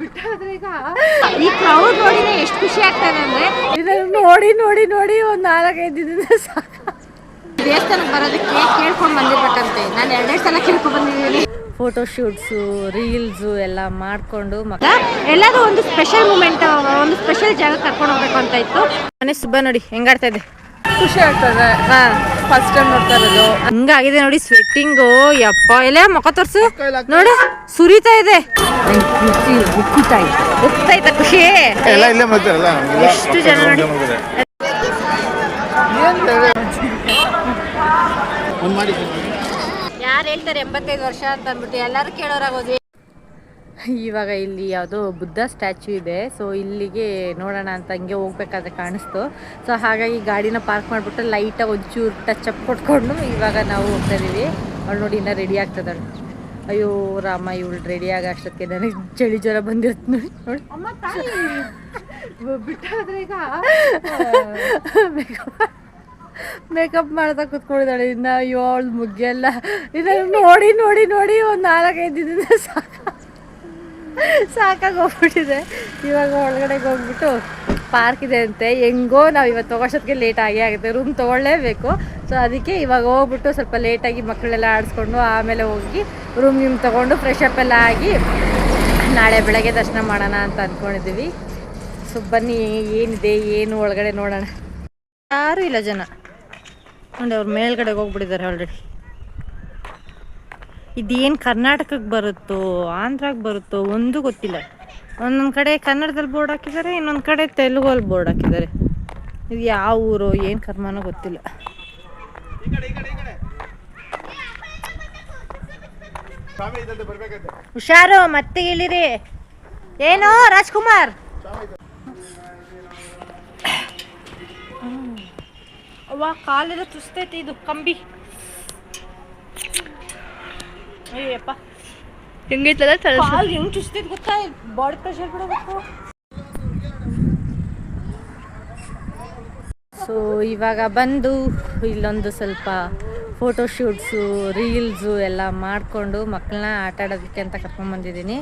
ಬಿಟ್ಟಾದ್ರೆ ಈಗ ಈ ಕ್ರೌಡ್ ನೋಡಿ ಎಷ್ಟು ಖುಷಿ ಆಗ್ತದೆ ಅಂದ್ರೆ ಇದನ್ನ ನೋಡಿ ನೋಡಿ ನೋಡಿ ಒಂದು ನಾಲ್ಕೈದು ದಿನ ಸಾಕು. ದೇವಸ್ಥಾನಕ್ಕೆ ಬರೋದಕ್ಕೆ ಕೇಳ್ಕೊಂಡು ಬಂದಿರ್ಬೇಕಂತೆ. ನಾನು ಎರಡೆರಡು ಸಲ ಕೇಳ್ಕೊಂಡು ಬಂದಿದ್ದೀನಿ. ಫೋಟೋ ಶೂಟ್ಸು ರೀಲ್ಸು ಎಲ್ಲ ಮಾಡಿಕೊಂಡು ಮಕ್ಕ ಎಲ್ಲರೂ ಒಂದು ಸ್ಪೆಷಲ್ ಮೂಮೆಂಟ್ ಒಂದು ಸ್ಪೆಷಲ್ ಜಾಗ ಕರ್ಕೊಂಡು ಹೋಗ್ಬೇಕು ಅಂತ ಇತ್ತು. ಮನೆ ಸುಬ್ಬ ನೋಡಿ ಹೆಂಗಾಡ್ತಾ ಇದೆ? ಖುಷಿ ಆಗ್ತದೆ. ಹಾ. ಫಸ್ಟ್ ಟೈಮ್ ನೋಡ್ತಾ ಇರೋದು. ಹಂಗಾಗಿದೆ ನೋಡಿ ಸ್ವೆಟ್ಟಿಂಗು ಯಪ್ಪ ಎಲ್ಲ ಮುಖ ತೋರ್ಸು. ನೋಡು ಸುರಿತಾ ಇದೆ. ಉಕ್ಕುತ್ತಾ ಇದೆ. ಖುಷಿ. ಎಲ್ಲ ಇಲ್ಲೇ ಮತ್ತೆ ಎಲ್ಲ ಎಷ್ಟು ಜನ ನೋಡಿ. ಯಾರು ಹೇಳ್ತಾರೆ ಎಂಬತ್ತೈದು ವರ್ಷ ಅಂತ ಅಂದ್ಬಿಟ್ಟು ಎಲ್ಲರೂ ಕೇಳೋರಾಗೋದ್ವಿ ಇವಾಗ ಇಲ್ಲಿ ಯಾವುದೋ ಬುದ್ಧ ಸ್ಟ್ಯಾಚ್ಯೂ ಇದೆ. ಸೊ ಇಲ್ಲಿಗೆ ನೋಡೋಣ ಅಂತ ಹಂಗೆ ಹೋಗ್ಬೇಕಾದ್ರೆ ಕಾಣಿಸ್ತು. ಸೊ ಹಾಗಾಗಿ ಗಾಡಿನ ಪಾರ್ಕ್ ಮಾಡಿಬಿಟ್ಟು ಲೈಟಾಗಿ ಒಂಚೂರು ಟಚ್ ಅಪ್ ಕೊಟ್ಕೊಂಡು ಇವಾಗ ನಾವು ಹೋಗ್ತಾ ಇದೀವಿ ಅವಳು ನೋಡಿ ಇನ್ನೂ ರೆಡಿ ಆಗ್ತದಳು. ಅಯ್ಯೋ ರಾಮ ಇವಳು ರೆಡಿ ಆಗೋ ಅಷ್ಟೊತ್ತಿಗೆ ನನಗೆ ಚಳಿ ಜ್ವರ ಬಂದಿರುತ್ತೆ ನೋಡಿ. ನೋಡಿ. ಅಮ್ಮ ಬಿಟ್ಟಾದ್ರೆ ಈಗ ಮೇಕಪ್ ಮಾಡ್ತಾ ಕುತ್ಕೊಂಡಿದ್ದಾಳೆ ಇನ್ನು ಅಯ್ಯೋ ಅವಳು ಮುಗ್ಗೆಲ್ಲ ಇದನ್ನು ನೋಡಿ ನೋಡಿ ನೋಡಿ ಒಂದು ನಾಲ್ಕೈದು ದಿನ ಸಾಕು ಸಾಕಾಗಿ ಹೋಗ್ಬಿಟ್ಟಿದೆ ಇವಾಗ ಒಳಗಡೆಗೆ ಹೋಗ್ಬಿಟ್ಟು ಪಾರ್ಕ್ ಇದೆ ಅಂತೆ. ಹೆಂಗೋ ನಾವು ಇವತ್ತು ತಗೋಷ್ಟೊತ್ತಿಗೆ ಲೇಟ್ ಆಗಿ ಆಗುತ್ತೆ. ರೂಮ್ ತೊಗೊಳ್ಳೇಬೇಕು. ಸೊ ಅದಕ್ಕೆ ಇವಾಗ ಹೋಗ್ಬಿಟ್ಟು ಸ್ವಲ್ಪ ಲೇಟಾಗಿ ಮಕ್ಕಳೆಲ್ಲ ಆಡಿಸ್ಕೊಂಡು ಆಮೇಲೆ ಹೋಗಿ ರೂಮ್ ಗಿಮ್ ತೊಗೊಂಡು ಫ್ರೆಶ್ ಅಪ್ ಎಲ್ಲ ಆಗಿ ನಾಳೆ ಬೆಳಗ್ಗೆ ದರ್ಶನ ಮಾಡೋಣ ಅಂತ ಅಂದ್ಕೊಂಡಿದ್ದೀವಿ ಸೊ ಬನ್ನಿ, ಏನಿದೆ, ಏನು ಒಳಗಡೆ ನೋಡೋಣ. ಯಾರೂ ಇಲ್ಲ ಜನ. ನೋಡಿ, ಅವ್ರು ಮೇಲ್ಗಡೆಗೆ ಹೋಗ್ಬಿಟ್ಟಿದ್ದಾರೆ ಆಲ್ರೆಡಿ ಇದೇನು ಕರ್ನಾಟಕಕ್ಕೆ ಬರುತ್ತೋ ಆಂಧ್ರಗೆ ಬರುತ್ತೋ ಒಂದು ಗೊತ್ತಿಲ್ಲ. ಒಂದೊಂದು ಕಡೆ ಕನ್ನಡದಲ್ಲಿ ಬೋರ್ಡ್ ಹಾಕಿದ್ದಾರೆ ಇನ್ನೊಂದು ಕಡೆ ತೆಲುಗಲ್ಲಿ ಬೋರ್ಡ್ ಹಾಕಿದ್ದಾರೆ ಇದು ಯಾವ ಊರು ಏನು ಕರ್ಮನೋ ಗೊತ್ತಿಲ್ಲ. ಹುಷಾರು ಮತ್ತೆ ಇಳಿರಿ ಏನು ರಾಜ್ಕುಮಾರ್. ಅವ್ವ ಕಾಲೆಲ್ಲ ತುಸ್ತೈತಿ ಇದು ಕಂಬಿ. ಅಯ್ಯಪ್ಪ ಹೆಂಗೈತಲ್ಲ ಕಾಲ್ ಹೆಂಗ್ ಚುಚ್ತಿದ್ ಗೊತ್ತಾ? ಬಾಡಿ ಪ್ರೆಷರ್ ಬಿಡಬೇಕು. ಸೊ ಇವಾಗ ಬಂದು ಇಲ್ಲೊಂದು ಸ್ವಲ್ಪ ಫೋಟೋ ಶೂಟ್ಸು ರೀಲ್ಸು ಎಲ್ಲ ಮಾಡಿಕೊಂಡು ಮಕ್ಕಳನ್ನ ಆಟ ಆಡೋದಕ್ಕೆ ಅಂತ ಕರ್ಕೊಂಡ್ಬಂದಿದ್ದೀನಿ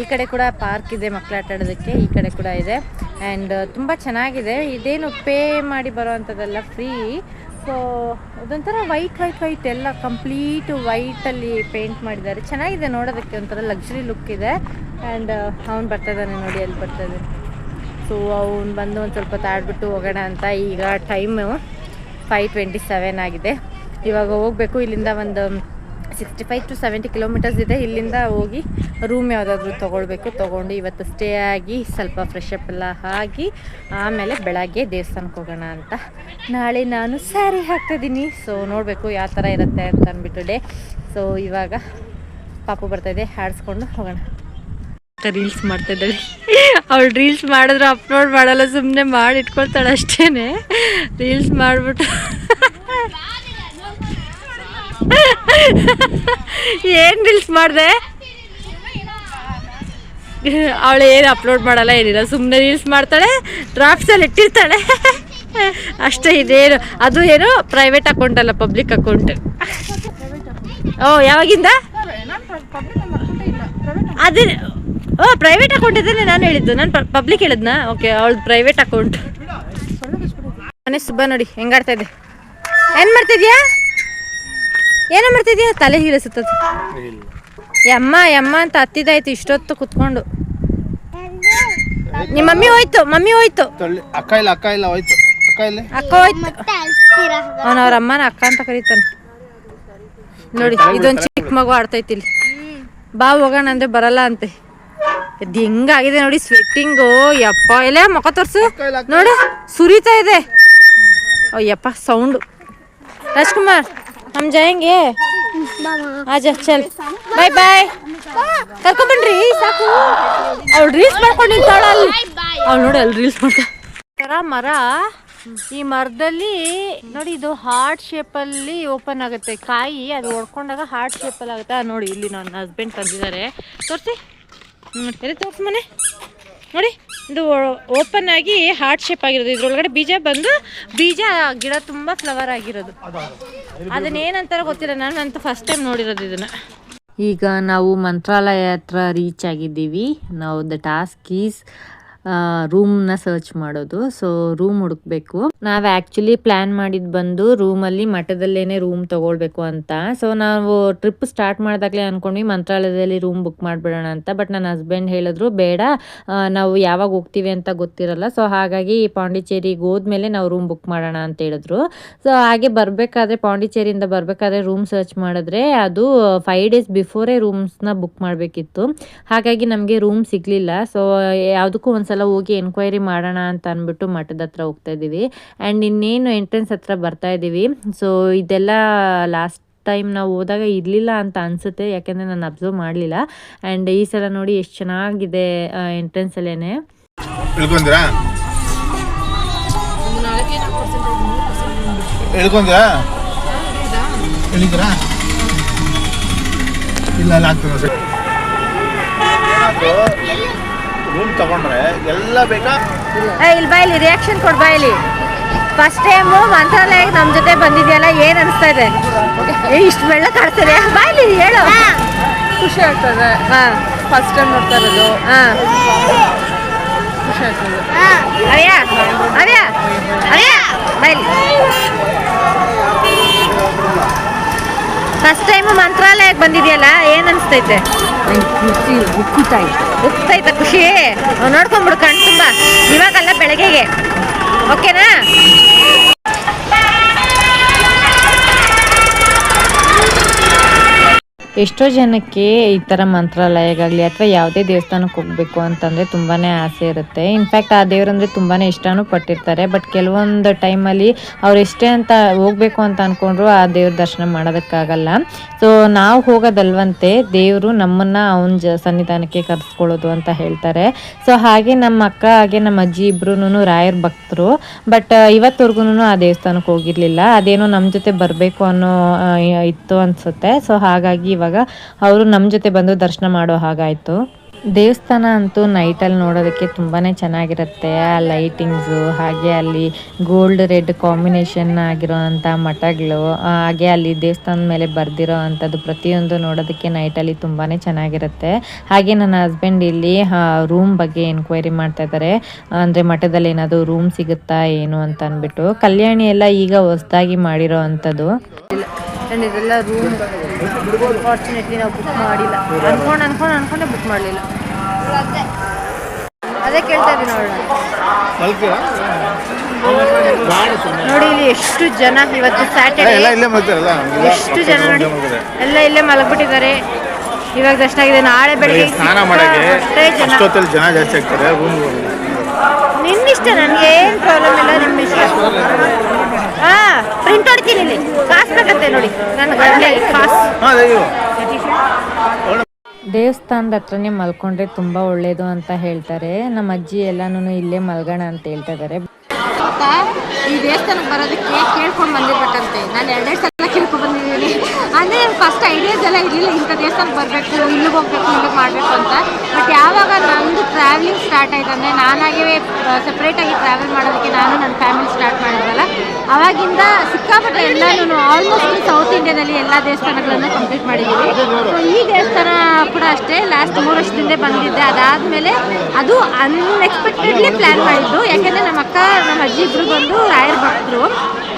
ಈ ಕಡೆ ಕೂಡ ಪಾರ್ಕ್ ಇದೆ ಮಕ್ಕಳು ಆಟ ಆಡೋದಕ್ಕೆ ಈ ಕಡೆ ಕೂಡ ಇದೆ. ಆ್ಯಂಡ್ ತುಂಬ ಚೆನ್ನಾಗಿದೆ. ಇದೇನು ಪೇ ಮಾಡಿ ಬರೋ ಅಂಥದ್ದೆಲ್ಲ ಫ್ರೀ ಸೊ ಅದೊಂಥರ ವೈಟ್ ವೈಟ್ ವೈಟ್ ಎಲ್ಲ ಕಂಪ್ಲೀಟ್ ವೈಟಲ್ಲಿ ಪೇಂಟ್ ಮಾಡಿದ್ದಾರೆ. ಚೆನ್ನಾಗಿದೆ ನೋಡೋದಕ್ಕೆ ಒಂಥರ ಲಕ್ಸುರಿ ಲುಕ್ ಇದೆ. ಆ್ಯಂಡ್ ಅವ್ನು ಬರ್ತಾ ಇದ್ದಾನೆ ನೋಡಿ, ಅಲ್ಲಿ ಬರ್ತಾ ಇದ್ದಾನೆ ಸೊ ಅವ್ನು ಬಂದು ಒಂದು ಸ್ವಲ್ಪ ತಾಡ್ಬಿಟ್ಟು ಹೋಗೋಣ ಅಂತ ಈಗ ಟೈಮು ಫೈವ್ ಟ್ವೆಂಟಿ ಸೆವೆನ್ ಆಗಿದೆ. ಇವಾಗ ಹೋಗಬೇಕು, ಇಲ್ಲಿಂದ ಒಂದು sixty five to seventy kilometres ಇದೆ. ಇಲ್ಲಿಂದ ಹೋಗಿ ರೂಮ್ ಯಾವುದಾದ್ರೂ ತೊಗೊಳ್ಬೇಕು. ತೊಗೊಂಡು ಇವತ್ತು ಸ್ಟೇ ಆಗಿ ಸ್ವಲ್ಪ ಫ್ರೆಶ್ ಅಪ್ ಎಲ್ಲ ಆಗಿ ಆಮೇಲೆ ಬೆಳಗ್ಗೆ ದೇವಸ್ಥಾನಕ್ಕೆ ಹೋಗೋಣ ಅಂತ. ನಾಳೆ ನಾನು ಸ್ಯಾರಿ ಹಾಕ್ತಿದ್ದೀನಿ ಸೊ ನೋಡಬೇಕು ಯಾವ ಥರ ಇರುತ್ತೆ ಅಂತ ಅಂದ್ಬಿಟ್ಟು ಡೇ ಸೊ ಇವಾಗ ಪಾಪು ಬರ್ತಾಯಿದೆ ಹಾಡಿಸ್ಕೊಂಡು ಹೋಗೋಣ. ರೀಲ್ಸ್ ಮಾಡ್ತಾ ಇದ್ದಾಳೆ. ಅವಳು ರೀಲ್ಸ್ ಮಾಡಿದ್ರೆ ಅಪ್ಲೋಡ್ ಮಾಡಲ್ಲ. ಸುಮ್ಮನೆ ಮಾಡಿ ಇಟ್ಕೊಳ್ತಾಳೆ ಅಷ್ಟೇ ರೀಲ್ಸ್ ಮಾಡಿಬಿಟ್ಟು. ಏನು ರೀಲ್ಸ್ ಮಾಡಿದೆ? ಅವಳು ಏನು ಅಪ್ಲೋಡ್ ಮಾಡಲ್ಲ ಏನಿಲ್ಲ. ಸುಮ್ಮನೆ ರೀಲ್ಸ್ ಮಾಡ್ತಾಳೆ ಡ್ರಾಫ್ಟ್ಸಲ್ಲಿ ಇಟ್ಟಿರ್ತಾಳೆ. ಅಷ್ಟೇ ಇದೇನು ಅದು ಏನು ಪ್ರೈವೇಟ್ ಅಕೌಂಟ್ ಅಲ್ಲ ಪಬ್ಲಿಕ್ ಅಕೌಂಟ್ ಓ ಯಾವಾಗಿಂದ? ಅದೇ ಓ ಪ್ರೈವೇಟ್ ಅಕೌಂಟ್ ಇದ್ದಾನೆ ನಾನು ಹೇಳಿದ್ದು. ನಾನು ಪಬ್ಲಿಕ್ ಹೇಳಿದ್ನಾ? ಓಕೆ ಅವಳದು ಪ್ರೈವೇಟ್ ಅಕೌಂಟ್ ಮನೆ ಸುಬ್ಬ ನೋಡಿ ಹೆಂಗಾಡ್ತಾ ಇದೆ? ಏನು ಮಾಡ್ತಿದ್ಯಾ? ಏನೋ ಮಾಡ್ತಿದ್ಯಾ? ತಲೆ ಹೀರಿಸುತ್ತದೆ ಯಮ್ಮ ಯಮ್ಮ ಅಂತ ಹತ್ತಿದಾಯ್ತು ಇಷ್ಟೊತ್ತು ಕುತ್ಕೊಂಡು. ನಿಮ್ಮ ಮಮ್ಮಿ ಹೋಯ್ತು ಮಮ್ಮಿ ಹೋಯ್ತು. ಅಕ್ಕ ಇಲ್ಲ ಅಕ್ಕ ಇಲ್ಲ ಹೋಯ್ತು. ಅಕ್ಕ ಇಲ್ಲ? ಅಕ್ಕ ಹೋಯ್ತು. ಅವನ ಅವ್ರ ಅಮ್ಮನ ಅಕ್ಕ ಅಂತ ಕರೀತಾನೆ. ನೋಡಿ ಇದೊಂದು ಚಿಕ್ಕ ಮಗು ಆಡ್ತೈತಿ ಇಲ್ಲಿ. ಬಾ ಹೋಗೋಣ ಅಂದ್ರೆ ಬರಲ್ಲ ಅಂತೆ. ಇದು ಹೆಂಗಾಗಿದೆ ನೋಡಿ ಸ್ವೆಟ್ಟಿಂಗು ಯಪ್ಪ ಎಲ್ಲ ಮುಖ ತೋರ್ಸು. ನೋಡು ಸುರಿತಾ ಇದೆ. ಅಯ್ಯಪ್ಪ ಸೌಂಡು ರಾಜ್ಕುಮಾರ್ ಹಮ್ ಜಾಯಂಗೆ? ಆಜಾ बाय ಬಾಯ್ ಬಾಯ್ ಕರ್ಕೊಂಬನ್ರಿ, ಸಾಕು. ಅವ್ಳು ರೀಲ್ಸ್ ಮಾಡ್ಕೊಂಡು ನಿಂತಾಳ ಅಲ್ಲಿ. ಅವ್ಳು ನೋಡಿ ಅಲ್ಲಿ ರೀಲ್ಸ್ ಮಾಡ್ತಾ ಥರ ಮರ. ಈ ಮರದಲ್ಲಿ ನೋಡಿ ಇದು ಹಾರ್ಟ್ ಶೇಪಲ್ಲಿ ಓಪನ್ ಆಗುತ್ತೆ. ಕಾಯಿ ಅದು ಹೊಡ್ಕೊಂಡಾಗ ಹಾರ್ಟ್ ಶೇಪಲ್ಲಿ ಆಗುತ್ತೆ. ನೋಡಿ, ಇಲ್ಲಿ ನನ್ನ ಹಸ್ಬೆಂಡ್ ತಂದಿದ್ದಾರೆ. ತೋರಿಸಿ. ಹ್ಞೂ ಎಲ್ಲಿ ತೋರಿಸಿ ಮನೆ? ನೋಡಿ. ಇದು ಓಪನ್ ಆಗಿ ಹಾರ್ಟ್ ಶೇಪ್ ಆಗಿರೋದು. ಇದ್ರೊಳಗಡೆ ಬೀಜ ಬಂದು ಬೀಜ ಗಿಡ ತುಂಬಾ ಫ್ಲವರ್ ಆಗಿರೋದು. ಅದನ್ನ ಏನಂತಾರ ಗೊತ್ತಿಲ್ಲ. ನಾನು ಅಂತ ಫಸ್ಟ್ ಟೈಮ್ ನೋಡಿರೋದು ಇದನ್ನ. ಈಗ ನಾವು ಮಂತ್ರಾಲಯ ಹತ್ರ ರೀಚ್ ಆಗಿದ್ದೀವಿ. ನಾವು ದ ಟಾಸ್ಕ್ ಈಸ್ ರೂಮ್ನ ಸರ್ಚ್ ಮಾಡೋದು. ಸೊ ರೂಮ್ ಹುಡುಕ್ಬೇಕು. ನಾವು ಆ್ಯಕ್ಚುಲಿ ಪ್ಲ್ಯಾನ್ ಮಾಡಿದ್ದು ಬಂದು ರೂಮಲ್ಲಿ ಮಠದಲ್ಲೇನೆ ರೂಮ್ ತಗೊಳ್ಬೇಕು ಅಂತ. ಸೊ ನಾವು ಟ್ರಿಪ್ ಸ್ಟಾರ್ಟ್ ಮಾಡಿದಾಗಲೇ ಅಂದ್ಕೊಂಡ್ವಿ ಮಂತ್ರಾಲಯದಲ್ಲಿ ರೂಮ್ ಬುಕ್ ಮಾಡಿಬಿಡೋಣ ಅಂತ. ಬಟ್ ನನ್ನ ಹಸ್ಬೆಂಡ್ ಹೇಳಿದ್ರು, ಬೇಡ ನಾವು ಯಾವಾಗ ಹೋಗ್ತೀವಿ ಅಂತ ಗೊತ್ತಿರಲ್ಲ. ಸೊ ಹಾಗಾಗಿ ಪಾಂಡಿಚೇರಿಗೆ ಹೋದ್ಮೇಲೆ ನಾವು ರೂಮ್ ಬುಕ್ ಮಾಡೋಣ ಅಂತ ಹೇಳಿದ್ರು. ಸೊ ಹಾಗೆ ಬರಬೇಕಾದ್ರೆ, ಪಾಂಡಿಚೇರಿಯಿಂದ ಬರಬೇಕಾದ್ರೆ ರೂಮ್ ಸರ್ಚ್ ಮಾಡಿದ್ರೆ ಅದು ಫೈವ್ ಡೇಸ್ ಬಿಫೋರೇ ರೂಮ್ಸ್ನ ಬುಕ್ ಮಾಡಬೇಕಿತ್ತು. ಹಾಗಾಗಿ ನಮಗೆ ರೂಮ್ ಸಿಗಲಿಲ್ಲ. ಸೊ ಯಾವುದಕ್ಕೂ ಒಂದ್ಸಲ ಹೋಗಿ ಎನ್ಕ್ವೈರಿ ಮಾಡೋಣ ಅಂತ ಅಂದ್ಬಿಟ್ಟು ಮಠದ ಹತ್ರ ಹೋಗ್ತಾ ಇದ್ದೀವಿ. ಆ್ಯಂಡ್ ಇನ್ನೇನು ಎಂಟ್ರೆನ್ಸ್ ಹತ್ರ ಬರ್ತಾ ಇದ್ದೀವಿ. ಸೊ ಇದೆಲ್ಲ ಲಾಸ್ಟ್ ಟೈಮ್ ನಾವು ಹೋದಾಗ ಇರಲಿಲ್ಲ ಅಂತ ಅನಿಸುತ್ತೆ. ಯಾಕೆಂದರೆ ನಾನು ಅಬ್ಸರ್ವ್ ಮಾಡಲಿಲ್ಲ. ಆ್ಯಂಡ್ ಈ ಸಲ ನೋಡಿ ಎಷ್ಟು ಚೆನ್ನಾಗಿದೆ ಎಂಟ್ರೆನ್ಸಲ್ಲೇ ಇಳ್ಕೊಂಡ್ರಾ ಇಳಿದ್ರಾ ಇಲ್ಲ ರೂಮ್ ತಗೊಂಡ್ರೆ ಎಲ್ಲ ಬೇಕಾ? ಇಲ್ಲಿ ಬಾ ಇಲ್ಲಿ ರಿಯಾಕ್ಷನ್ ಕೊಡ್ ಬಾ ಇಲ್ಲಿ. ಫಸ್ಟ್ ಟೈಮು ಮಂತ್ರಾಲಯ ನಮ್ಮ ಜೊತೆ ಬಂದಿದೆಯಲ್ಲ ಏನು ಅನಿಸ್ತಾ ಇದೆ? ಏ ಇಷ್ಟು ಬೆಳ್ಳ ಕಾಡ್ತಾರೆ ಬಾ ಇಲ್ಲಿ ಹೇಳು. ಖುಷಿ ಆಗ್ತದೆ. ಹಾಂ. ಫಸ್ಟ್ ಟೈಮ್ ನೋಡ್ತಾ ಇರೋದು. ಹಾಂ. ಖುಷಿ ಆಗ್ತದೆ. ಅವ್ಯಾ ಅವ್ಯಾ ಅವ್ಯಾ ಬಾ ಇಲ್ಲಿ. ಫಸ್ಟ್ ಟೈಮ್ ಮಂತ್ರಾಲಯಕ್ಕೆ ಬಂದಿದೆಯಲ್ಲ ಏನು ಅನಿಸ್ತೈತೆ? ಉಕ್ತೈತ ಖುಷಿ. ನೋಡ್ಕೊಂಬಿಡು ಕಣ್ ತುಂಬ. ಇವಾಗಲ್ಲ ಬೆಳಗ್ಗೆಗೆ. ಓಕೆನಾ ಎಷ್ಟೋ ಜನಕ್ಕೆ ಈ ಥರ ಮಂತ್ರಾಲಯಗಾಗಲಿ ಅಥವಾ ಯಾವುದೇ ದೇವಸ್ಥಾನಕ್ಕೆ ಹೋಗಬೇಕು ಅಂತಂದರೆ ತುಂಬಾ ಆಸೆ ಇರುತ್ತೆ. ಇನ್ಫ್ಯಾಕ್ಟ್ ಆ ದೇವರಂದರೆ ತುಂಬಾ ಇಷ್ಟನೂ ಪಟ್ಟಿರ್ತಾರೆ. ಬಟ್ ಕೆಲವೊಂದು ಟೈಮಲ್ಲಿ ಅವ್ರು ಎಷ್ಟೇ ಅಂತ ಹೋಗಬೇಕು ಅಂತ ಅಂದ್ಕೊಂಡ್ರು ಆ ದೇವ್ರ ದರ್ಶನ ಮಾಡೋದಕ್ಕಾಗಲ್ಲ. ಸೊ ನಾವು ಹೋಗೋದಲ್ವಂತೆ ದೇವರು ನಮ್ಮನ್ನು ಅವನ ಜ ಸನ್ನಿಧಾನಕ್ಕೆ ಕರೆಸ್ಕೊಳ್ಳೋದು ಅಂತ ಹೇಳ್ತಾರೆ. ಸೊ ಹಾಗೆ ನಮ್ಮ ಅಕ್ಕ, ಹಾಗೆ ನಮ್ಮ ಅಜ್ಜಿ ಇಬ್ರು ರಾಯರ್ ಭಕ್ತರು. ಬಟ್ ಇವತ್ತವರೆಗೂ ಆ ದೇವಸ್ಥಾನಕ್ಕೆ ಹೋಗಿರಲಿಲ್ಲ. ಅದೇನೋ ನಮ್ಮ ಜೊತೆ ಬರಬೇಕು ಅನ್ನೋ ಇತ್ತು ಅನ್ಸುತ್ತೆ. ಸೊ ಹಾಗಾಗಿ ಇವಾಗ ಅವರು ನಮ್ಮ ಜೊತೆ ಬಂದು ದರ್ಶನ ಮಾಡೋ ಹಾಗಾಯಿತು. ದೇವಸ್ಥಾನ ಅಂತೂ ನೈಟಲ್ಲಿ ನೋಡೋದಕ್ಕೆ ತುಂಬಾ ಚೆನ್ನಾಗಿರುತ್ತೆ. ಆ ಲೈಟಿಂಗ್ಸು ಹಾಗೆ ಅಲ್ಲಿ ಗೋಲ್ಡ್ ರೆಡ್ ಕಾಂಬಿನೇಷನ್ ಆಗಿರೋವಂಥ ಮಠಗಳು ಹಾಗೆ ಅಲ್ಲಿ ದೇವಸ್ಥಾನದ ಮೇಲೆ ಬರೆದಿರೋ ಅಂಥದ್ದು ಪ್ರತಿಯೊಂದು ನೋಡೋದಕ್ಕೆ ನೈಟಲ್ಲಿ ತುಂಬಾ ಚೆನ್ನಾಗಿರುತ್ತೆ. ಹಾಗೆ ನನ್ನ ಹಸ್ಬೆಂಡ್ ಇಲ್ಲಿ ರೂಮ್ ಬಗ್ಗೆ ಎನ್ಕ್ವೈರಿ ಮಾಡ್ತಾ ಇದ್ದಾರೆ. ಅಂದರೆ ಮಠದಲ್ಲಿ ಏನಾದರೂ ರೂಮ್ ಸಿಗುತ್ತಾ ಏನು ಅಂತ ಅಂದ್ಬಿಟ್ಟು. ಕಲ್ಯಾಣಿ ಎಲ್ಲ ಈಗ ಹೊಸದಾಗಿ ಮಾಡಿರೋ ಅಂಥದ್ದು. ರೂಮ್ ಫಾರ್ಚುನೇಟ್ಲಿ ನಾವು ಬುಕ್ ಮಾಡಿಲ್ಲ. ಅನ್ಕೊಂಡು ಅನ್ಕೊಂಡು ಅನ್ಕೊಂಡೆ ಬುಕ್ ಮಾಡಲಿಲ್ಲ. ಅದೇ ಕೇಳ್ತಾ ಇದ್ದೀನಿ ನೋಡೋಣ ನೋಡಿ ಇಲ್ಲಿ ಎಷ್ಟು ಜನ ಇವತ್ತು ಸ್ಯಾಟರ್ಡೇ ಎಷ್ಟು ಜನ ನೋಡಿ. ಎಲ್ಲ ಇಲ್ಲೇ ಮಲಗ್ಬಿಟ್ಟಿದ್ದಾರೆ. ಇವಾಗ ದರ್ಶನ ಆಗಿದೆ. ನಾಳೆ ಬೆಳಿಗ್ಗೆ ಸ್ನಾನ ಮಾಡಕ್ಕೆ ಅಷ್ಟೊತ್ತಲ್ಲಿ ಜನ ಜಾಸ್ತಿ ಆಗ್ತಾರೆ ನಿನ್ನಿಷ್ಟ ನನಗೆ ಏನು ಪ್ರಾಬ್ಲಮ್ ಇಲ್ಲ ನಿಮ್ಮ ಇಷ್ಟ ಹಾ ಪ್ರಿಂಟ್ ಹೊಡಿತೀನಿ ಇಲ್ಲಿ. ಕಾಸು ಬೇಕಂತೆ ನೋಡಿ. ನನ್ನ ಗಂಟೆ ಕಾಸು. ದೇವಸ್ಥಾನದ ಹತ್ರನೇ ಮಲ್ಕೊಂಡ್ರೆ ತುಂಬಾ ಒಳ್ಳೇದು ಅಂತ ಹೇಳ್ತಾರೆ. ನಮ್ಮ ಅಜ್ಜಿ ಎಲ್ಲಾನು ಇಲ್ಲೇ ಮಲ್ಗೋಣ ಅಂತ ಹೇಳ್ತಾ ಇದ್ದಾರೆ. ಈ ದೇವಸ್ಥಾನಕ್ಕೆ ಬರೋದಕ್ಕೆ ಕೇಳ್ಕೊಂಡು ಬಂದಿರ್ಬೇಕಂತೆ. ನಾನು ಎರಡೇ ಸಲ ಕೇಳ್ಕೊಂಡು ಬಂದಿದ್ದೀನಿ. ಅಂದರೆ ಫಸ್ಟ್ ಐಡಿಯಾಸ್ ಎಲ್ಲ ಇರಲಿಲ್ಲ ಇಂಥ ದೇವಸ್ಥಾನಕ್ಕೆ ಬರಬೇಕು ಇಲ್ಲಿಗೆ ಹೋಗ್ಬೇಕು ಇಲ್ಲಿಗೆ ಮಾಡಬೇಕು ಅಂತ. ಬಟ್ ಯಾವಾಗ ನಂದು ಟ್ರಾವೆಲಿಂಗ್ ಸ್ಟಾರ್ಟ್ ಆಯ್ತು ಅಂದರೆ ನಾನಾಗೇ ಸಪ್ರೇಟಾಗಿ ಟ್ರಾವೆಲ್ ಮಾಡೋದಕ್ಕೆ ನಾನು ನನ್ನ ಫ್ಯಾಮಿಲಿ ಸ್ಟಾರ್ಟ್ ಮಾಡಿದ್ವಲ್ಲ? ಅವಾಗಿಂದ ಸಿಕ್ಕಾಪಟ್ಟೆ ಎಲ್ಲನೂ ಆಲ್ಮೋಸ್ಟ್ ಸೌತ್ ಇಂಡಿಯಾದಲ್ಲಿ ಎಲ್ಲ ದೇವಸ್ಥಾನಗಳನ್ನು ಕಂಪ್ಲೀಟ್ ಮಾಡಿದ್ದೀವಿ ಸೊ ಈ ದೇವಸ್ಥಾನ ಕೂಡ ಅಷ್ಟೇ ಲಾಸ್ಟ್ ಮೂರು ವರ್ಷದಿಂದ ಬಂದಿದ್ದೆ. ಅದಾದಮೇಲೆ ಅದು ಅನ್ಎಕ್ಸ್ಪೆಕ್ಟೆಡ್ಲಿ ಪ್ಲ್ಯಾನ್ ಮಾಡಿದ್ದು. ಯಾಕೆಂದರೆ ನಮ್ಮ ಅಕ್ಕ, ನಮ್ಮ ಅಜ್ಜಿ ಇಬ್ಬರು ಬಂದು ರಾಯರ್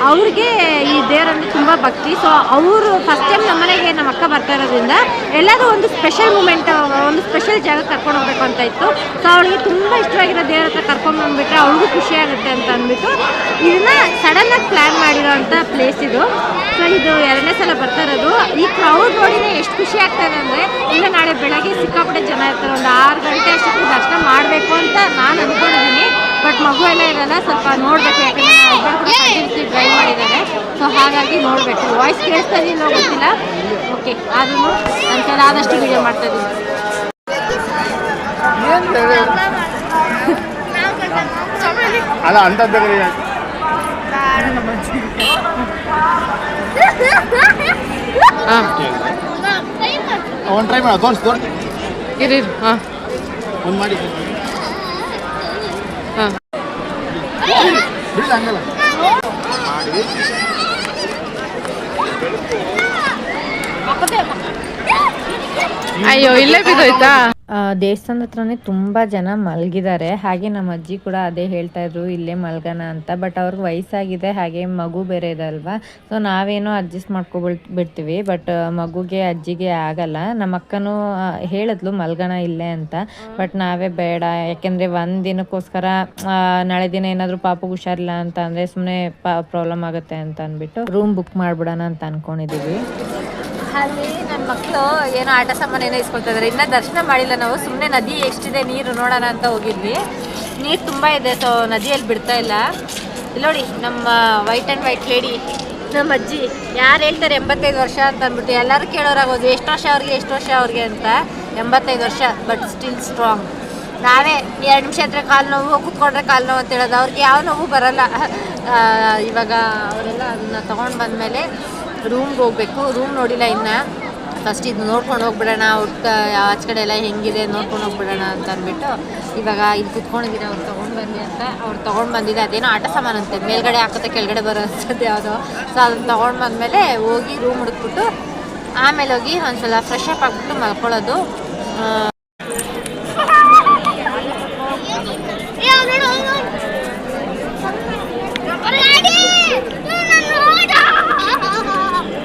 ಅವ್ರಿಗೆ ಈ ದೇವರಂದ್ರೆ ತುಂಬ ಭಕ್ತಿ. ಸೊ ಅವರು ಫಸ್ಟ್ ಟೈಮ್ ನಮ್ಮ ಮನೆಗೆ ನಮ್ಮ ಅಕ್ಕ ಬರ್ತಾ ಇರೋದ್ರಿಂದ ಎಲ್ಲರೂ ಒಂದು ಸ್ಪೆಷಲ್ ಮೂಮೆಂಟ್ ಒಂದು ಸ್ಪೆಷಲ್ ಜಾಗಕ್ಕೆ ಕರ್ಕೊಂಡು ಹೋಗ್ಬೇಕು ಅಂತ ಇತ್ತು. ಸೊ ಅವಳಿಗೆ ತುಂಬ ಇಷ್ಟವಾಗಿರೋ ದೇವ್ರ ಹತ್ರ ಕರ್ಕೊಂಡು ಬಂದುಬಿಟ್ರೆ ಅವ್ರಿಗೂ ಖುಷಿ ಆಗುತ್ತೆ ಅಂತ ಅಂದ್ಬಿಟ್ಟು ಇದನ್ನ ಸಡನ್ನಾಗಿ ಪ್ಲ್ಯಾನ್ ಮಾಡಿರೋ ಅಂಥ ಪ್ಲೇಸ್ ಇದು. ಸೊ ಇದು ಎರಡನೇ ಸಲ ಬರ್ತಾ ಇರೋದು. ಈ ಕ್ರೌಡ್ ನೋಡಿನೇ ಎಷ್ಟು ಖುಷಿ ಆಗ್ತಾ ಇದೆ ಅಂದರೆ ಇಲ್ಲ ನಾಳೆ ಬೆಳಗ್ಗೆ ಸಿಕ್ಕಾಪಟ್ಟೆ ಜನ ಇರ್ತಾರೆ. ಒಂದು ಆರು ಗಂಟೆ ಅಷ್ಟೊತ್ತಿಗೆ ದರ್ಶನ ಮಾಡಬೇಕು ಅಂತ ನಾನು ಅಂದ್ಕೊಂಡಿದ್ದೀನಿ ಬಟ್ ಮಗು ಎಲ್ಲ ಇರಲ್ಲ ಸ್ವಲ್ಪ ನೋಡಬೇಕು ಯಾಕಂದರೆ ಕಂಟಿನ್ಯೂಸ್ಲಿ ಡ್ರೈವ್ ಮಾಡಿದ್ದಾರೆ. ಸೊ ಹಾಗಾಗಿ ನೋಡಬೇಕು. ವಾಯ್ಸ್ ಕೇಳಿಸ್ತಾ ಇದೆಯಲ್ಲ ಗೊತ್ತಿಲ್ಲ? ಓಕೆ ಆದ್ರೂ ನನ್ನ ಕೈಲಿ ಆದಷ್ಟು ವೀಡಿಯೋ ಮಾಡ್ತಾ ಇದ್ದೀನಿ. ಅಲ್ಲ ಅಂಥದ್ದು ಒಂದು ಟ್ರೈ ಮಾಡ ತೋರಿಸಿ ತೋರಿಸಿ. ಇರಿ ಹಾಂ. ಒಂದು ಮಾಡಿ ಹಾಂ ಬಿಡಿ ಹಂಗಲ್ಲ ಮಾಡಿ ಅಯ್ಯೋ ಇಲ್ಲೇ ಬಿದ್ದೋಯ್ತಾ? ದೇವಸ್ಥಾನದ ಹತ್ರನೇ ತುಂಬ ಜನ ಮಲಗಿದ್ದಾರೆ. ಹಾಗೆ ನಮ್ಮ ಅಜ್ಜಿ ಕೂಡ ಅದೇ ಹೇಳ್ತಾ ಇದ್ರು, ಇಲ್ಲೇ ಮಲ್ಗೋಣ ಅಂತ. ಬಟ್ ಅವ್ರಿಗೆ ವಯಸ್ಸಾಗಿದೆ, ಹಾಗೆ ಮಗು ಬೇರೆ ಇದೆ ಅಲ್ವಾ? ಸೊ ನಾವೇನೋ ಅಡ್ಜಸ್ಟ್ ಮಾಡ್ಕೊಬಿಳ್, ಬಿಡ್ತೀವಿ. ಬಟ್ ಮಗುಗೆ, ಅಜ್ಜಿಗೆ ಆಗಲ್ಲ. ನಮ್ಮ ಅಕ್ಕನೂ ಹೇಳಿದ್ಲು, ಮಲ್ಗೋಣ ಇಲ್ಲೇ ಅಂತ. ಬಟ್ ನಾವೇ ಬೇಡ. ಯಾಕೆಂದರೆ ಒಂದು ದಿನಕ್ಕೋಸ್ಕರ ನಾಳೆ ದಿನ ಏನಾದರೂ ಪಾಪಗೆ ಹುಷಾರಿಲ್ಲ ಅಂತ ಅಂದರೆ ಸುಮ್ಮನೆ ಪ್ರಾಬ್ಲಮ್ ಆಗುತ್ತೆ ಅಂತ ಅಂದ್ಬಿಟ್ಟು ರೂಮ್ ಬುಕ್ ಮಾಡಿಬಿಡೋಣ ಅಂತ ಅನ್ಕೊಂಡಿದ್ದೀವಿ ಅಲ್ಲಿ ನನ್ನ ಮಕ್ಕಳು ಏನೋ ಆಟ ಸಾಮಾನು ಏನೋ ಇಸ್ಕೊಳ್ತಾ ಇದಾರೆ. ಇನ್ನ ದರ್ಶನ ಮಾಡಿಲ್ಲ ನಾವು. ಸುಮ್ಮನೆ ನದಿ ಎಷ್ಟಿದೆ, ನೀರು ನೋಡೋಣ ಅಂತ ಹೋಗಿದ್ವಿ. ನೀರು ತುಂಬ ಇದೆ ಸೊ ನದಿಯಲ್ಲಿ ಬಿಡ್ತಾ ಇಲ್ಲ. ಇಲ್ಲಿ ನೋಡಿ, ನಮ್ಮ ವೈಟ್ ಆ್ಯಂಡ್ ವೈಟ್ ಲೇಡಿ ನಮ್ಮ ಅಜ್ಜಿ. ಯಾರು ಹೇಳ್ತಾರೆ ಎಂಬತ್ತೈದು ವರ್ಷ ಅಂತ ಅಂದ್ಬಿಟ್ಟು, ಎಲ್ಲರೂ ಕೇಳೋರಾಗೋದು, ಎಷ್ಟು ವರ್ಷ ಅವ್ರಿಗೆ, ಎಷ್ಟು ವರ್ಷ ಅವ್ರಿಗೆ? ಅಂತ. ಎಂಬತ್ತೈದು ವರ್ಷ ಬಟ್ ಸ್ಟಿಲ್ ಸ್ಟ್ರಾಂಗ್ ನಾವೇ ಎರಡು ನಿಮಿಷ ಹತ್ರ ಕಾಲು ನೋವು, ಕೂತ್ಕೊಂಡ್ರೆ ಕಾಲು ನೋವು ಅಂತ ಹೇಳೋದು. ಅವ್ರಿಗೆ ಯಾವ ನೋವು ಬರಲ್ಲ. ಇವಾಗ ಅವರೆಲ್ಲ ಅದನ್ನ ತೊಗೊಂಡು ಬಂದಮೇಲೆ ರೂಮ್ಗೆ ಹೋಗ್ಬೇಕು. ರೂಮ್ ನೋಡಿಲ್ಲ ಇನ್ನು. ಫಸ್ಟ್ ಇದು ನೋಡ್ಕೊಂಡು ಹೋಗ್ಬಿಡೋಣ. ಒಟ್ಟು ಆಚೆ ಕಡೆ ಎಲ್ಲ ಹೆಂಗಿದೆ ನೋಡ್ಕೊಂಡು ಹೋಗ್ಬಿಡೋಣ ಅಂತ ಅಂದ್ಬಿಟ್ಟು ಇವಾಗ ಇಲ್ಲಿ ಕುತ್ಕೊಂಡಿದ್ದೀರ ಅವ್ರು ತೊಗೊಂಡು ಬನ್ನಿ ಅಂತ. ಅವ್ರು ತೊಗೊಂಡು ಬಂದಿದೆ ಅದೇನೋ ಆಟ ಸಾಮಾನು ಅಂತೆ. ಮೇಲ್ಗಡೆ ಹಾಕುತ್ತೆ, ಕೆಳಗಡೆ ಬರೋ ಅನ್ಸುತ್ತೆ ಯಾವುದೋ. ಸೊ ಅದನ್ನು ತೊಗೊಂಡು ಬಂದಮೇಲೆ ಹೋಗಿ ರೂಮ್ ಹುಡುಕ್ಬಿಟ್ಟು ಆಮೇಲೆ ಹೋಗಿ ಒಂದು ಸಲ ಫ್ರೆಶ್ ಅಪ್ ಆಗಿಬಿಟ್ಟು ಮಲ್ಕೊಳ್ಳೋದು ಆ,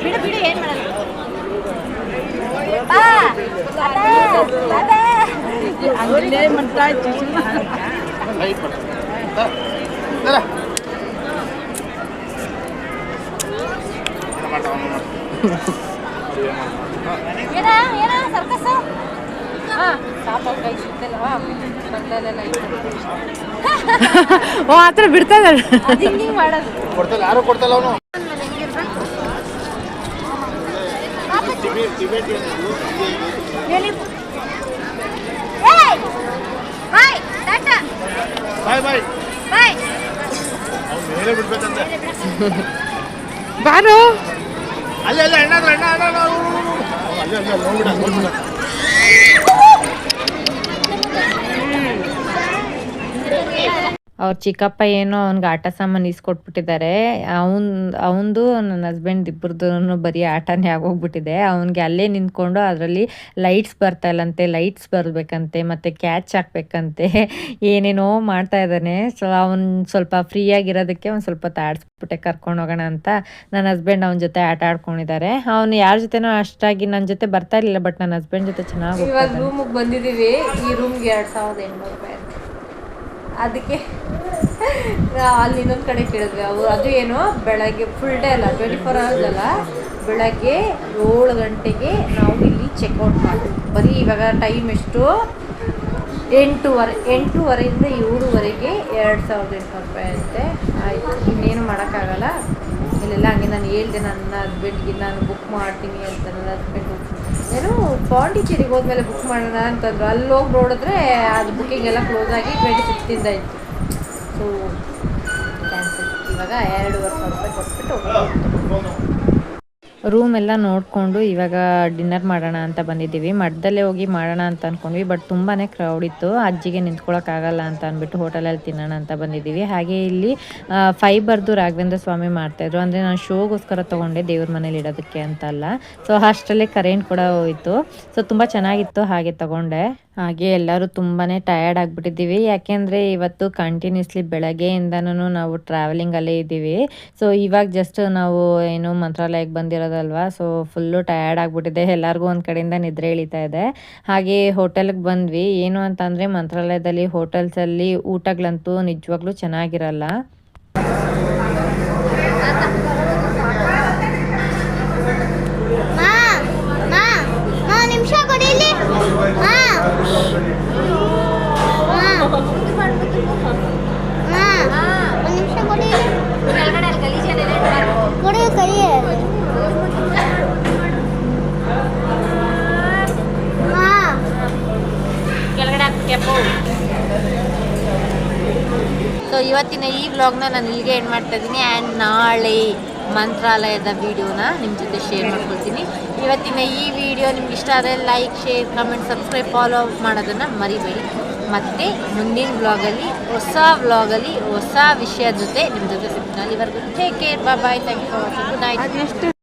ಬಿಡು ಬಿಡು ಏನು ಮಾಡಲ್ಲ ಲೈಟ್ ಮಾಡು. ಹ, ಇಲ್ಲ. ಏನೋ ಏನ ಸರ್ಕಸ್ ಹಾ ಸಿಗ್ತಲ್ವಾ ಓ ಆ ಥರ ಬಿಡ್ತಾ ಹಿಂಗೆ ಮಾಡೋದು. ಕೊಡ್ತಲ್ಲ ಯಾರು ಕೊಡ್ತಲ್ಲ ಅವನು? ಬಾಯ್ ಬಾಯ್ ಬಾಯ್. ಮೇಲೆ ಬಿಡ್ಬೇಕಂತೆ. ಬಾರು ಅಲ್ಲಿ ಅಲ್ಲೇ ಅಣ್ಣ ಅಣ್ಣ ಅಣ್ಣ ಅಲ್ಲಿ ಅಲ್ಲಿ ನೋಡ್ಬಿಡ ನೋಡ್ಬಿಡ. ಅವ್ರ ಚಿಕ್ಕಪ್ಪ ಏನೋ ಅವ್ನಿಗೆ ಆಟ ಸಾಮಾನು ಇಸ್ಕೊಟ್ಬಿಟ್ಟಿದ್ದಾರೆ ಅವನ್ ಅವಂದು ನನ್ನ ಹಸ್ಬೆಂಡ್ ಇಬ್ಬರದ್ದು ಬರೀ ಆಟನೇ ಆಗೋಗ್ಬಿಟ್ಟಿದೆ. ಅವನಿಗೆ ಅಲ್ಲೇ ನಿಂತ್ಕೊಂಡು ಅದರಲ್ಲಿ ಲೈಟ್ಸ್ ಬರ್ತಾ ಇಲ್ಲಂತೆ ಲೈಟ್ಸ್ ಬರಬೇಕಂತೆ ಮತ್ತು ಕ್ಯಾಚ್ ಹಾಕ್ಬೇಕಂತೆ ಏನೇನೋ ಮಾಡ್ತಾ ಇದ್ದಾನೆ. ಸೊ ಅವ್ನು ಸ್ವಲ್ಪ ಫ್ರೀ ಆಗಿರೋದಕ್ಕೆ ಒಂದು ಸ್ವಲ್ಪ ತಾಡ್ಸ್ಬಿಟ್ಟೆ ಕರ್ಕೊಂಡು ಹೋಗೋಣ ಅಂತ ನನ್ನ ಹಸ್ಬೆಂಡ್ ಅವನ ಜೊತೆ ಆಟ ಆಡ್ಕೊಂಡಿದ್ದಾರೆ ಅವನು ಯಾರ ಜೊತೆನೋ ಅಷ್ಟಾಗಿ ನನ್ನ ಜೊತೆ ಬರ್ತಾ ಇರಲಿಲ್ಲ ಬಟ್ ನನ್ನ ಹಸ್ಬೆಂಡ್ ಜೊತೆ ಚೆನ್ನಾಗಿ ರೂಮಿಗೆ ಬಂದಿದ್ದೀವಿ ಈ ರೂಮ್ಗೆ ಎರಡು ಸಾವಿರದ ಎಂಟುನೂರು ರೂಪಾಯಿ. ಅದಕ್ಕೆ ಅಲ್ಲಿ ಇನ್ನೊಂದು ಕಡೆ ಕೇಳಿದ್ವಿ. ಅವರು ಅದು ಏನು, ಬೆಳಗ್ಗೆ ಫುಲ್ ಡೇ ಅಲ್ಲ ಟ್ವೆಂಟಿ ಫೋರ್ ಅವರ್ಸ್ ಅಲ್ಲ. ಬೆಳಗ್ಗೆ ಏಳು ಗಂಟೆಗೆ ನಾವು ಇಲ್ಲಿ ಚೆಕ್ಔಟ್ ಮಾಡ್ತೀವಿ ಬರೀ ಇವಾಗ ಟೈಮ್ ಎಷ್ಟು? ಎಂಟೂವರೆ, ಎಂಟೂವರೆಯಿಂದ ಏಳುವರೆಗೆ ಎರಡು ಸಾವಿರದ ಎಂಟುನೂರು ರೂಪಾಯಿ ಅಂತೆ. ಆಯಿತು, ಇನ್ನೇನು ಮಾಡೋಕ್ಕಾಗಲ್ಲ. ಇಲ್ಲೆಲ್ಲ ಹಂಗೆ ನಾನು ಹೇಳಿದೆ, ನನ್ನ ಹಸ್ಬೆಂಡ್ಗೆ ನಾನು ಬುಕ್ ಮಾಡ್ತೀನಿ ಅಂತ ನನ್ನ ಹಸ್ಬೆಂಡ್ ಏನು ಪಾಂಡಿಚೇರಿಗೆ ಹೋದ್ಮೇಲೆ ಬುಕ್ ಮಾಡೋಣ ಅಂತಂದ್ರು. ಅಲ್ಲಿ ಹೋಗಿ ನೋಡಿದ್ರೆ ಅದು ಬುಕ್ಕಿಂಗ್ ಎಲ್ಲ ಕ್ಲೋಸ್ ಆಗಿ ಟ್ವೆಂಟಿ ಸಿಕ್ಸ್ತಿಂದ ಇತ್ತು. ಸೊ ಕ್ಯಾನ್ಸಲ್ ಇವಾಗ ಎರಡೂವರೆ ಸಾವಿರ ರೂಪಾಯಿ ಕೊಟ್ಬಿಟ್ಟು ರೂಮ್ ಎಲ್ಲ ನೋಡಿಕೊಂಡು ಇವಾಗ ಡಿನ್ನರ್ ಮಾಡೋಣ ಅಂತ ಬಂದಿದ್ದೀವಿ. ಮಠದಲ್ಲೇ ಹೋಗಿ ಮಾಡೋಣ ಅಂತ ಅಂದ್ಕೊಂಡ್ವಿ ಬಟ್ ತುಂಬಾ ಕ್ರೌಡ್ ಇತ್ತು. ಅಜ್ಜಿಗೆ ನಿಂತ್ಕೊಳ್ಳೋಕ್ಕಾಗಲ್ಲ ಅಂತ ಅಂದ್ಬಿಟ್ಟು ಹೋಟೆಲಲ್ಲಿ ತಿನ್ನೋಣ ಅಂತ ಬಂದಿದ್ದೀವಿ. ಹಾಗೆ ಇಲ್ಲಿ ಫೈಬರ್ದು ರಾಘವೇಂದ್ರ ಸ್ವಾಮಿ ಮಾಡ್ತಾಯಿದ್ರು ಅಂದರೆ ನಾನು ಶೋಗೋಸ್ಕರ ತೊಗೊಂಡೆ ದೇವ್ರ ಮನೇಲಿ ಇಡೋದಕ್ಕೆ ಅಂತಲ್ಲ. ಸೊ ಅಷ್ಟರಲ್ಲೇ ಕರೆಂಟ್ ಕೂಡ ಹೋಯಿತು. ಸೊ ತುಂಬ ಚೆನ್ನಾಗಿತ್ತು. ಹಾಗೆ ತಗೊಂಡೆ. ಹಾಗೆ ಎಲ್ಲರೂ ತುಂಬಾ ಟಯರ್ಡ್ ಆಗಿಬಿಟ್ಟಿದ್ದೀವಿ. ಯಾಕೆಂದರೆ ಇವತ್ತು ಕಂಟಿನ್ಯೂಸ್ಲಿ ಬೆಳಗ್ಗೆಯಿಂದನೂ ನಾವು ಟ್ರಾವೆಲಿಂಗಲ್ಲೇ ಇದ್ದೀವಿ. ಸೊ ಇವಾಗ ಜಸ್ಟ್ ನಾವು ಏನು ಮಂತ್ರಾಲಯಕ್ಕೆ ಬಂದಿರೋದಲ್ವಾ? ಸೊ ಫುಲ್ಲು ಟಯರ್ಡ್ ಆಗಿಬಿಟ್ಟಿದೆ. ಎಲ್ಲರಿಗೂ ಒಂದು ಕಡೆಯಿಂದ ನಿದ್ರೆ ಇಳಿತಾ ಇದೆ. ಹಾಗೆ ಹೋಟೆಲ್ಗೆ ಬಂದ್ವಿ. ಏನು ಅಂತಂದರೆ ಮಂತ್ರಾಲಯದಲ್ಲಿ ಹೋಟೆಲ್ಸಲ್ಲಿ ಊಟಗಳಂತೂ ನಿಜವಾಗ್ಲೂ ಚೆನ್ನಾಗಿರಲ್ಲ. ನಿಮಿಷ ಸೊ ಇವತ್ತಿನ ಈ ವ್ಲಾಗ್ನ ನಾನು ಇಲ್ಲಿಗೆ ಏನು ಮಾಡ್ತಾ ಇದ್ದೀನಿ. ಆ್ಯಂಡ್ ನಾಳೆ ಮಂತ್ರಾಲಯದ ವಿಡಿಯೋನ ನಿಮ್ಮ ಜೊತೆ ಶೇರ್ ಮಾಡ್ಕೊಳ್ತೀನಿ. ಇವತ್ತಿನ ಈ ವಿಡಿಯೋ ನಿಮ್ಗೆ ಇಷ್ಟ ಆದರೆ like share comment subscribe follow ಮಾಡೋದನ್ನು ಮರಿಬೇಡಿ. ಮತ್ತು ಮುಂದಿನ ವ್ಲಾಗಲ್ಲಿ ಹೊಸ ವ್ಲಾಗಲ್ಲಿ ಹೊಸ ವಿಷಯದ ಜೊತೆ ನಿಮ್ಮ ಜೊತೆ ಸಿಗ್ತೀನಿ. ಅಲ್ಲಿವರೆಗೂ take care bye thank you for watching good night